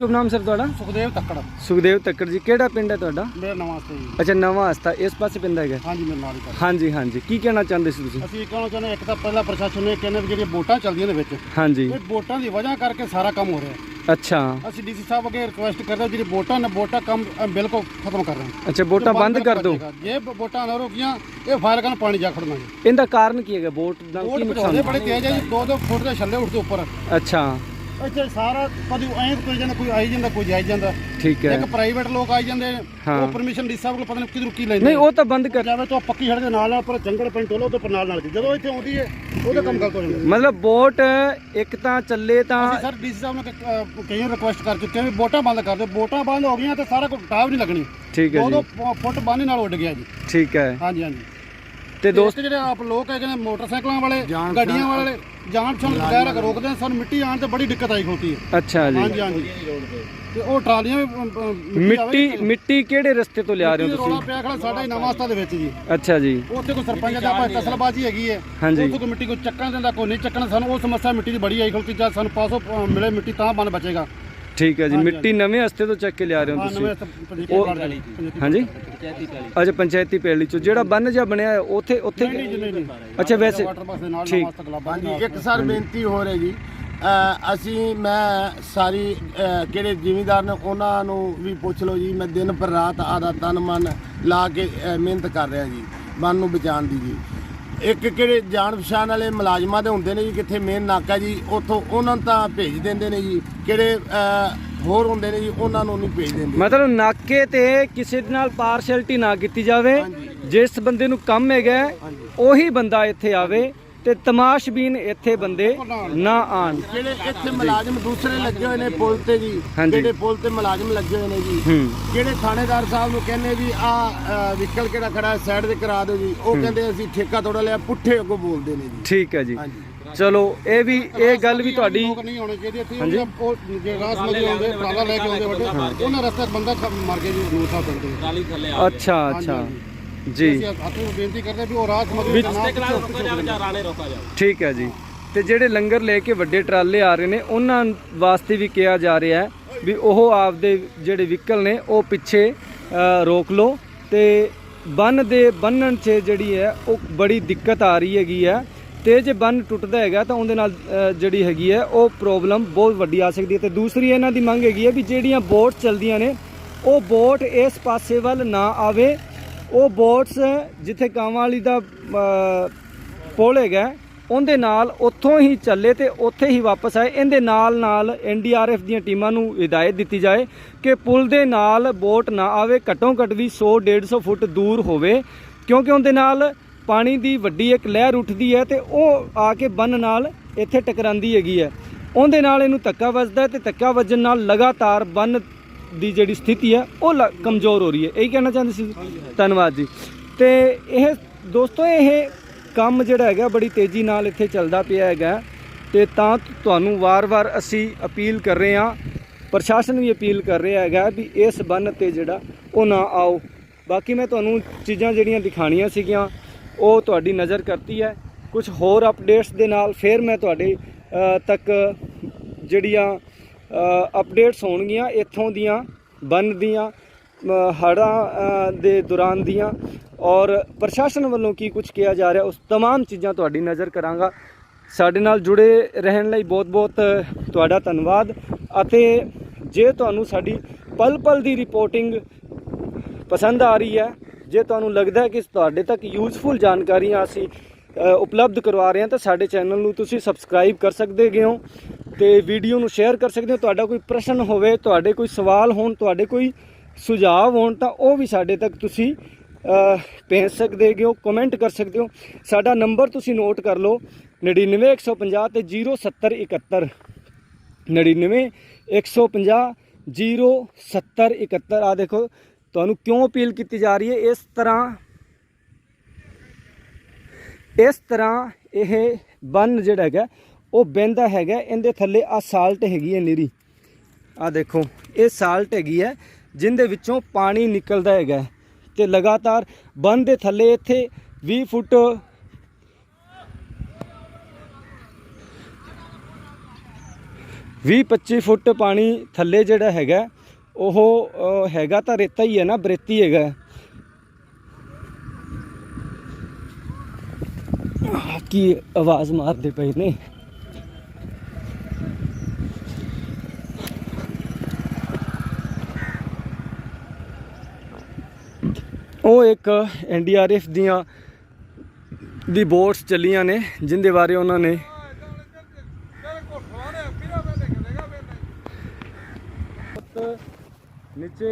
ਸ਼ੁਭ ਨਾਮ ਸਰ ਤੁਹਾਡਾ? ਸੁਖਦੇਵ ਤੱਕੜ। ਸੁਖਦੇਵ ਤੱਕਰ ਜੀ ਕਿਹੜਾ ਪਿੰਡ ਹੈ ਤੁਹਾਡਾ? ਮੇਰਾ ਨਵਾਂ ਸਟੇ ਜੀ। ਅੱਛਾ ਨਵਾਂ ਹਸਤਾ ਇਸ ਪਾਸੇ ਪਿੰਡ ਹੈਗਾ? ਹਾਂਜੀ ਮੇਰੇ ਨਾਲ ਹੀ ਹਾਂਜੀ ਹਾਂਜੀ। ਕੀ ਕਹਿਣਾ ਚਾਹੁੰਦੇ ਸੀ ਤੁਸੀਂ? ਅਸੀਂ ਇਹ ਕਹਿਣਾ ਚਾਹੁੰਦੇ ਹਾਂ, ਇੱਕ ਤਾਂ ਪਹਿਲਾਂ ਪ੍ਰਸ਼ਾਸਨ ਨੇ ਕਹਿੰਦੇ ਵੀ ਜਿਹੜੀਆਂ ਵੋਟਾਂ ਚੱਲਦੀਆਂ ਨੇ ਵਿੱਚ ਹਾਂਜੀ। ਇਹ ਵੋਟਾਂ ਦੀ ਵਜ੍ਹਾ ਕਰਕੇ ਸਾਰਾ ਕੰਮ ਹੋ ਰਿਹਾ। ਅੱਛਾ। ਅਸੀਂ ਡੀਸੀ ਸਾਹਿਬ ਅੱਗੇ ਰਿਕੁਐਸਟ ਕਰਦੇ ਹਾਂ ਜਿਹੜੀ ਵੋਟਾਂ ਨੇ ਵੋਟਾਂ ਕੰਮ ਅ, ਬਿਲਕੁਲ ਖਤਮ ਕਰ ਰਹੇ ਹਾਂ। ਅੱਛਾ ਵੋਟਾਂ ਬੰਦ ਕਰ ਦਿਓ ਜਾਏਗਾ। ਜੇ ਵ- ਵੋਟਾਂ ਨਾ ਰੁਕੀਆਂ ਇਹ ਫਾਇਰ ਕਰਨ ਪਾਣੀ ਜਾ ਖੜਨਾ ਜੀ। ਇਹਦਾ ਕਾਰਨ ਕੀ ਹੈਗਾ? ਵੋਟ ਦਾ ਵੋਟ ਕੀ ਪਹੁੰਚਾਉਂਦੇ ਨੁਕਸਾਨ? ਬੜੇ ਤੇਜ਼ ਹੈ ਜੀ ਦੋ ਦੋ ਫੁੱਟ ਦੇ ਛੱਲੇ ਉੱਠਦੇ ਉੱਪਰ। ਅੱਛਾ। ਇੱਥੇ ਸਾਰਾ ਕਦੀ ਐਂ ਕੋਈ ਜਾਂਦਾ ਕੋਈ ਆਈ ਜਾਂਦਾ ਕੋਈ ਜਾਈ ਜਾਂਦਾ। ਠੀਕ ਹੈ। ਇੱਕ ਪ੍ਰਾਈਵੇਟ ਲੋਕ ਆਈ ਜਾਂਦੇ ਨੇ, ਹਾਂ। ਉਹ ਪਰਮਿਸ਼ਨ ਡੀਸੀ ਸਾਹਿਬ ਕੋਲ ਪਤਾ ਨਹੀਂ ਕਿਧਰੋਂ ਕੀ ਲੈਂਦੇ ਨਹੀਂ ਉਹ ਤਾਂ ਬੰਦ ਕਰ ਜਾਵੇ ਤਾਂ ਪੱਕੀ ਸੜਕ ਦੇ ਨਾਲ ਨਾਲ ਪਰ ਜੰਗਲ ਪਿੰਡ ਟੋਲੋ ਤੋਂ ਨਾਲ ਨਾਲ ਦੀ। ਜਦੋਂ ਇੱਥੇ ਆਉਂਦੀ ਹੈ ਉਹਦਾ ਕੰਮ ਗਲਤ ਹੋ ਜਾਂਦਾ। ਮਤਲਬ ਵੋਟ ਇੱਕ ਤਾਂ ਚੱਲੇ ਤਾਂ ਅਸੀਂ ਸਰ ਡੀਸੀ ਸਾਹਿਬ ਨੂੰ ਕ- ਅਹ ਕਈ ਰਿਕੁਐਸਟ ਕਰ ਚੁੱਕੇ ਹਾਂ ਵੀ ਵੋਟਾਂ ਬੰਦ ਕਰ ਦਿਓ। ਵੋਟਾਂ ਬੰਦ ਹੋ ਗਈਆਂ ਤੇ ਸਾਰਾ ਕੁਝ ਟਾਵ ਨਹੀਂ ਲੱਗਣੀ। ਠੀਕ ਹੈ ਜੀ। ਫੁ- ਫੁੱਟ ਬਾਨੇ ਨਾਲ ਉੱਡ ਗਿਆ ਜੀ। ਠੀਕ ਹੈ। ਹਾਂਜੀ ਹਾਂਜੀ। ਤੇ ਦੋਸਤ ਜਿਹੜੇ ਆਪ ਲੋਕ ਹੈਗੇ ਨੇ ਮੋਟਰਸਾਈਕਲਾਂ ਵਾਲੇ ਗੱਡੀਆਂ ਵਾਲੇ ਜਾਣ ਬਗੈਰ ਅਗਰ ਰੋਕਦੇ ਸਾਨੂੰ ਮਿੱਟੀ ਆਣ ਤੇ ਬੜੀ ਦਿੱਕਤ ਆਈ ਖੋਤੀ ਹੈ। ਅੱਛਾ ਜੀ। ਹਾਂਜੀ ਹਾਂਜੀ। ਤੇ ਉਹ ਟਰਾਲੀਆਂ ਵੀ ਮਿੱਟੀ ਮਿੱਟੀ ਕਿਹੜੇ ਰਸਤੇ ਤੋਂ ਲਿਆ ਰਹੇ ਹੋ ਰੋਲਾ ਤੁਸੀਂ? ਪਿਆ ਖੜਾ ਸਾਡਾ ਹੀ ਨਵਾਂ ਹਸਤਾ ਦੇ ਵਿੱਚ ਜੀ। ਅੱਛਾ ਜੀ। ਉੱਥੇ ਕੋਈ ਸਰਪੰਚ ਦਾ ਆਪਾਂ ਕਸਲਬਾਜੀ ਹੈਗੀ ਹੈ। ਹਾਂਜੀ। ਉੱਥੇ ਕੋਈ ਮਿੱਟੀ ਕੋਈ ਚੱਕਣ ਦਿੰਦਾ ਕੋਈ ਨਹੀਂ ਚੱਕਣ ਸਾਨੂੰ ਉਹ ਸਮੱਸਿਆ ਮਿੱਟੀ ਦੀ ਬੜੀ ਆਈ ਖਲਤੀ ਜਦ ਸਾਨੂੰ ਪਾਸੋਂ ਮਿਲੇ ਮਿੱਟੀ ਤਾਂ ਬੰਨ ਬਚੇਗਾ। ਠੀਕ ਹੈ ਜੀ ਮਿੱਟੀ ਨਵੇਂ ਹਸਤੇ ਤੋਂ ਚੱਕ ਕੇ ਲਿਆ ਰਹੇ ਹੋ ਤੁਸੀਂ। ਉਹ- ਹਾਂਜੀ? ਅੱਛਾ ਪੰਚਾਇਤੀ ਪੈਲੀ ਚੋਂ। ਜਿਹੜਾ ਬੰਨ ਜਿਹਾ ਬਣਿਆ ਹੈ, ਉੱਥੇ ਉੱਥੇ ਅੱਛਾ ਵੈਸੇ ਠੀਕ। ਹਾਂਜੀ ਇੱਕ ਸਰ ਬੇਨਤੀ ਹੋ ਰਹੀ ਜੀ। ਅ, ਅਸੀਂ ਮੈਂ ਸਾਰੀ ਅ, ਕਿਹੜੇ ਜ਼ਿਮੀਂਦਾਰ ਨੇ ਉਹਨਾਂ ਨੂੰ ਵੀ ਪੁੱਛ ਲਓ ਜੀ। ਮੈਂ ਦਿਨ ਪਰ ਰਾਤ ਆਦਾ ਤਨ ਮਨ ਲਾ ਕੇ ਅ, ਮਿਹਨਤ ਕਰ ਰਿਹਾ ਜੀ ਮਨ ਨੂੰ ਬਚਾਉਣ ਦੀ ਜੀ। ਇੱਕ ਕਿਹੜੇ ਜਾਣ ਪਛਾਣ ਵਾਲੇ ਮੁਲਾਜ਼ਮਾਂ ਦੇ ਹੁੰਦੇ ਨੇ ਜੀ ਕਿੱਥੇ ਮੇਨ ਨਾਕਾ ਜੀ ਉੱਥੋਂ ਉਹਨਾਂ ਨੂੰ ਤਾਂ ਭੇਜ ਦਿੰਦੇ ਨੇ ਜੀ। ਕਿਹੜੇ ਹੋਰ ਹੁੰਦੇ ਨੇ ਜੀ ਉਹਨਾਂ ਨੂੰ ਨਹੀਂ ਭੇਜ ਦਿੰਦੇ। ਮਤਲਬ ਨਾਕੇ ਤੇ ਕਿਸੇ ਦੇ ਨਾਲ ਪਾਰਸ਼ੈਲਿਟੀ ਨਾ ਕੀਤੀ ਜਾਵੇ। ਜਿਸ ਬੰਦੇ ਨੂੰ ਕੰਮ ਹੈਗਾ ਉਹੀ ਬੰਦਾ ਇੱਥੇ ਆਵੇ। ਤੇ ਤਮਾਸ਼ਬੀਨ ਇੱਥੇ ਬੰਦੇ ਨਾ ਆਣ। ਜਿਹੜੇ ਇੱਥੇ ਮੁਲਾਜ਼ਮ ਦੂਸਰੇ ਲੱਗੇ ਹੋਏ ਨੇ ਪੁਲ ਤੇ ਜੀ। ਜਿਹੜੇ ਪੁਲ ਤੇ ਮੁਲਾਜ਼ਮ ਲੱਗੇ ਹੋਏ ਨੇ ਜੀ ਜਿਹੜੇ ਥਾਣੇਦਾਰ ਸਾਹਿਬ ਨੂੰ ਕਹਿੰਦੇ ਵੀ ਆ ਵਹੀਕਲ ਕਿਹੜਾ ਖੜਾ ਹੈ ਸਾਈਡ ਤੇ ਕਰਾ ਦਿਓ ਜੀ। ਉਹ ਕਹਿੰਦੇ ਅਸੀਂ ਠੇਕਾ ਥੋੜਾ ਲਿਆ ਪੁੱਠੇ ਅੱਗੋਂ ਬੋਲਦੇ ਨੇ ਜੀ। ਠੀਕ ਹੈ ਜੀ। ਚਲੋ ਇਹ ਵੀ ਇਹ ਗੱਲ ਵੀ ਤੁਹਾਡੀ ਲੋਕ ਨਹੀਂ ਹੋਣੇ ਚਾਹੀਦੇ ਇੱਥੇ ਉਹ ਜੇ ਰਾਸ ਮਜ਼ੇ ਆਉਂਦੇ ਟਰਾਲਾ ਲੈ ਕੇ ਆਉਂਦੇ ਵੱਡੇ ਉਹਨਾਂ ਰਸਤੇ 'ਚ ਬੰਦਾ ਖ- ਮਰ ਗਿਆ ਜੀ ਨੂਰ ਸਾਹਿਬ ਪਿੰਡ ਦੇ ਅੱਛਾ ਅੱਛਾ। ਜੀ। ਅਸੀਂ ਹੱਥ ਨੂੰ ਬੇਨਤੀ ਕਰਦੇ ਵੀ ਉਹ ਰਾਸ ਮਜ਼ੇ ਨਾ ਠੀਕ ਹੈ ਜੀ। ਤੇ ਜਿਹੜੇ ਲੰਗਰ ਲੈ ਕੇ ਵੱਡੇ ਟਰਾਲੇ ਆ ਰਹੇ ਨੇ ਉਹਨਾਂ ਵਾਸਤੇ ਵੀ ਕਿਹਾ ਜਾ ਰਿਹਾ ਹੈ ਵੀ ਉਹ ਆਪਦੇ ਜਿਹੜੇ ਵਹੀਕਲ ਨੇ ਉਹ ਪਿੱਛੇ ਰੋਕ ਲਓ ਤੇ ਬੰਨ ਦੇ ਬੰਨਣ 'ਚ ਜਿਹੜੀ ਹੈ ਉਹ ਬੜੀ ਦਿੱਕਤ ਆ ਰਹੀ ਹੈਗੀ ਹੈ ਤੇ ਜੇ ਬੰਨ ਟੁੱਟਦਾ ਹੈਗਾ ਤਾਂ ਉਹਦੇ ਨਾਲ ਜਿਹੜੀ ਹੈਗੀ ਹੈ ਉਹ ਪ੍ਰੋਬਲਮ ਬਹੁਤ ਵੱਡੀ ਆ ਸਕਦੀ ਹੈ। ਤੇ ਦੂਸਰੀ ਇਹਨਾਂ ਦੀ ਮੰਗ ਹੈਗੀ ਹੈ ਵੀ ਜਿਹੜੀਆਂ ਬੋਟ ਚਲਦੀਆਂ ਨੇ ਉਹ ਬੋਟ ਇਸ ਪਾਸੇ ਵੱਲ ਨਾ ਆਵੇ ਉਹ ਬੋਟਸ ਜਿੱਥੇ ਕਾਂਵਾਂ ਵਾਲੀ ਦਾ ਅ, ਪੁਲ ਹੈਗਾ ਉਹਦੇ ਨਾਲ ਉੱਥੋਂ ਹੀ ਚੱਲੇ ਤੇ ਉੱਥੇ ਹੀ ਵਾਪਸ ਆਏ। ਇਹਦੇ ਨਾਲ ਨਾਲ ਐਨਡੀਆਰਐਫ ਦੀਆਂ ਟੀਮਾਂ ਨੂੰ ਹਦਾਇਤ ਦਿੱਤੀ ਜਾਏ ਕਿ ਪੁਲ ਦੇ ਨਾਲ ਬੋਟ ਨਾ ਆਵੇ ਘੱਟੋ ਘੱਟ ਵੀ 100 150 ਫੁੱਟ ਦੂਰ ਹੋਵੇ ਕਿਉਂਕਿ ਉਹਦੇ ਨਾਲ ਪਾਣੀ ਦੀ ਵੱਡੀ ਇੱਕ ਲਹਿਰ ਉੱਠਦੀ ਹੈ ਤੇ ਉਹ ਆ ਕੇ ਬੰਨ ਨਾਲ ਇੱਥੇ ਟਕਰਾਂਦੀ ਹੈਗੀ ਹੈ। ਉਹਦੇ ਨਾਲ ਇਹਨੂੰ ਧੱਕਾ ਵੱਜਦਾ ਹੈ ਤੇ ਧੱਕਾ ਵੱਜਣ ਨਾਲ ਲਗਾਤਾਰ ਬੰਨ ਦੀ ਜਿਹੜੀ ਸਥਿਤੀ ਹੈ ਉਹ ਲ- ਕਮਜ਼ੋਰ ਹੋ ਰਹੀ ਹੈ। ਇਹੀ ਕਹਿਣਾ ਚਾਹੁੰਦੇ ਸੀ? ਧੰਨਵਾਦ ਜੀ। ਤੇ ਇਹ ਦੋਸਤੋ, ਇਹ ਕੰਮ ਜਿਹੜਾ ਹੈਗਾ, ਬੜੀ ਤੇਜ਼ੀ ਨਾਲ ਇੱਥੇ ਚੱਲਦਾ ਪਿਆ ਹੈਗਾ। ਤੇ ਤਾਂ ਤੁਹਾਨੂੰ ਵਾਰ-ਵਾਰ ਅਸੀਂ ਅਪੀਲ ਕਰ ਰਹੇ ਹਾਂ, ਪ੍ਰਸ਼ਾਸਨ ਵੀ ਅਪੀਲ ਕਰ ਰਿਹਾ ਹੈਗਾ ਵੀ ਇਸ ਬੰਨ ਤੇ ਜਿਹੜਾ, ਉਹ ਨਾ ਆਓ। ਬਾਕੀ ਮੈਂ ਤੁਹਾਨੂੰ ਚੀਜ਼ਾਂ ਜਿਹੜੀਆਂ ਦਿਖਾਣੀਆਂ ਸੀਗੀਆਂ, ਉਹ ਤੁਹਾਡੀ ਨਜ਼ਰ ਕਰਤੀ ਹੈ। ਕੁਝ ਹੋਰ ਅਪਡੇਟਸ ਦੇ ਨਾਲ ਫਿਰ ਮੈਂ ਤੁਹਾਡੇ ਤੱਕ ਜਿਹੜੀਆਂ ਅਪਡੇਟਸ ਹੋਣਗੀਆਂ ਇੱਥੋਂ ਦੀਆਂ ਬੰਨ ਦੀਆਂ ਹੜ੍ਹਾਂ ਅ, ਦੇ ਦੌਰਾਨ ਦੀਆਂ ਔਰ ਪ੍ਰਸ਼ਾਸਨ ਵੱਲੋਂ ਕੀ ਕੁਝ ਕਿਹਾ ਜਾ ਰਿਹਾ ਉਸ तमाम ਚੀਜ਼ਾਂ ਤੁਹਾਡੀ ਨਜ਼ਰ ਕਰਾਂਗਾ ਸਾਡੇ ਨਾਲ ਜੁੜੇ ਰਹਿਣ ਲਈ ਬਹੁਤ-ਬਹੁਤ ਤੁਹਾਡਾ ਧੰਨਵਾਦ ਅਤੇ ਜੇ ਤੁਹਾਨੂੰ ਸਾਡੀ ਪਲ-ਪਲ ਦੀ ਰਿਪੋਰਟਿੰਗ ਪਸੰਦ ਆ ਰਹੀ ਹੈ ਜੇ ਤੁਹਾਨੂੰ ਲੱਗਦਾ ਹੈ ਕਿ ਤੁਹਾਡੇ ਤੱਕ ਯੂਜ਼ਫੁਲ ਜਾਣਕਾਰੀਆਂ ਅਸੀਂ ਅ, ਉਪਲਬਧ ਕਰਵਾ ਰਹੇ ਹਾਂ ਤਾਂ ਸਾਡੇ ਚੈਨਲ ਨੂੰ ਤੁਸੀਂ ਸਬਸਕ੍ਰਾਈਬ ਕਰ ਸਕਦੇ ਹੈਗੇ ਹੋ ਤੇ ਵੀਡੀਓ ਨੂੰ ਸ਼ੇਅਰ ਕਰ ਸਕਦੇ ਹੋ। ਤੁਹਾਡਾ ਕੋਈ ਪ੍ਰਸ਼ਨ ਹੋਵੇ, ਤੁਹਾਡੇ ਕੋਈ ਸਵਾਲ ਹੋਣ, ਤੁਹਾਡੇ ਕੋਈ ਸੁਝਾਅ ਹੋਣ, ਤਾਂ ਉਹ ਵੀ ਸਾਡੇ ਤੱਕ ਤੁਸੀਂ ਭੇਜ ਸਕਦੇ ਹੈਗੇ ਹੋ ਕਮੈਂਟ ਕਰ ਸਕਦੇ ਹੋ। ਸਾਡਾ ਨੰਬਰ ਤੁਸੀਂ ਨੋਟ ਕਰ ਲਓ 99150 ਤੇ 07071 99 150 07071 ਆ ਦੇਖੋ, ਤੁਹਾਨੂੰ ਕਿਉਂ ਅਪੀਲ ਕੀਤੀ ਜਾ ਰਹੀ ਹੈ? ਇਸ ਤਰ੍ਹਾਂ ਇਸ ਤਰ੍ਹਾਂ ਇਹ ਬੰਨ ਜਿਹੜਾ ਹੈਗਾ ਉਹ ਬਹਿੰਦਾ ਹੈਗਾ, ਇਹਦੇ ਥੱਲੇ ਆ ਸਾਲਟ ਹੈਗੀ ਹੈ ਨੀਰੀ। ਆ ਦੇਖੋ, ਇਹ ਸਾਲਟ ਹੈਗੀ ਹੈ, ਜਿੰਦੇ ਵਿੱਚੋਂ ਪਾਣੀ ਨਿਕਲਦਾ ਹੈਗਾ ਤੇ ਲਗਾਤਾਰ ਬੰਨ ਦੇ ਥੱਲੇ ਇੱਥੇ 20 ਫੁੱਟ ਵੀਹ 25 ਫੁੱਟ ਪਾਣੀ ਥੱਲੇ ਜਿਹੜਾ ਹੈਗਾ ਉਹ ਹੈਗਾ ਤਾਂ ਰੇਤਾ ਹੀ ਹੈ ਨਾ, ਬਰੇਤੀ ਹੈਗਾ ਕੀ ਆਵਾਜ਼ ਮਾਰਦੇ ਪਏ ਨੇ। ਉਹ ਇੱਕ ਐਨਡੀਆਰਐਫ ਦੀਆਂ ਦੀ ਬੋਟਸ ਚੱਲੀਆਂ ਨੇ ਜਿੰਦੇ ਬਾਰੇ ਉਹਨਾਂ ਨੇ ਨੀਚੇ